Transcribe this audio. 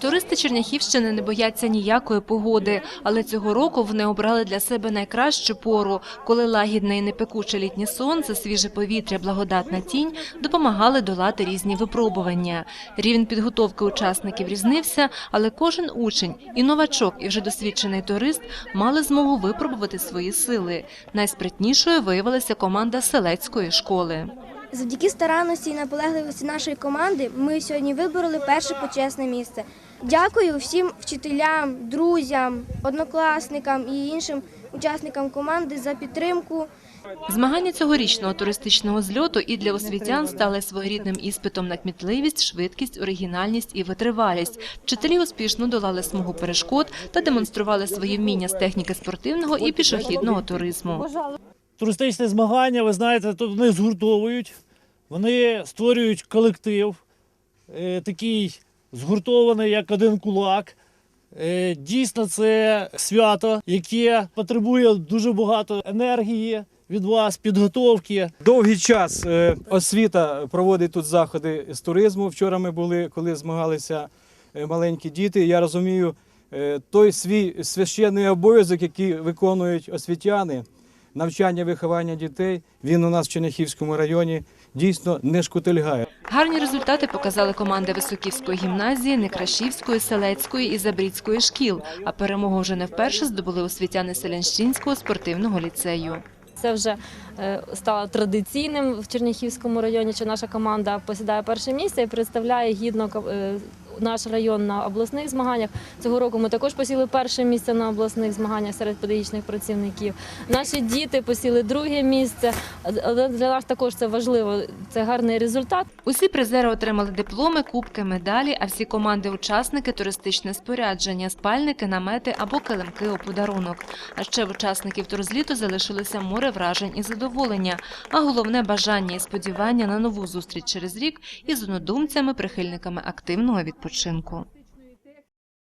Туристи Черняхівщини не бояться ніякої погоди, але цього року вони обрали для себе найкращу пору, коли лагідне і непекуче літнє сонце, свіже повітря, благодатна тінь допомагали долати різні випробування. Рівень підготовки учасників різнився, але кожен учень, і новачок, і вже досвідчений турист мали змогу випробувати свої сили. Найспритнішою виявилася команда селецької школи. Завдяки старанності і наполегливості нашої команди ми сьогодні вибороли перше почесне місце. Дякую всім вчителям, друзям, однокласникам і іншим учасникам команди за підтримку. Змагання цьогорічного туристичного зльоту і для освітян стали своєрідним іспитом на кмітливість, швидкість, оригінальність і витривалість. Вчителі успішно долали смугу перешкод та демонстрували свої вміння з техніки спортивного і пішохідного туризму. Туристичні змагання, ви знаєте, тут вони згуртовують, вони створюють колектив, е, такий згуртований як один кулак. Е, дійсно, це свято, яке потребує дуже багато енергії від вас, підготовки. Довгий час е, освіта проводить тут заходи з туризму. Вчора ми були, коли змагалися маленькі діти. Я розумію, той свій священний обов'язок, який виконують освітяни, навчання, виховання дітей, він у нас в Черняхівському районі дійсно не шкутильгає. Гарні результати показали команди Високівської гімназії, Некрашівської, Селецької і Забрідської шкіл. А перемогу вже не вперше здобули освітяни Селянщинського спортивного ліцею. Це вже е, стало традиційним в Черняхівському районі, що наша команда посідає перше місце і представляє гідно е, наш район на обласних змаганнях. Цього року ми також посіли перше місце на обласних змаганнях серед педагогічних працівників. Наші діти посіли друге місце. Для нас також це важливо. Це гарний результат. Усі призери отримали дипломи, кубки, медалі, а всі команди-учасники туристичне спорядження, спальники, намети або килимки у подарунок. А ще в учасників турзліту залишилося море вражень і задоволення, а головне бажання і сподівання на нову зустріч через рік із однодумцями, прихильниками активного відпочинку.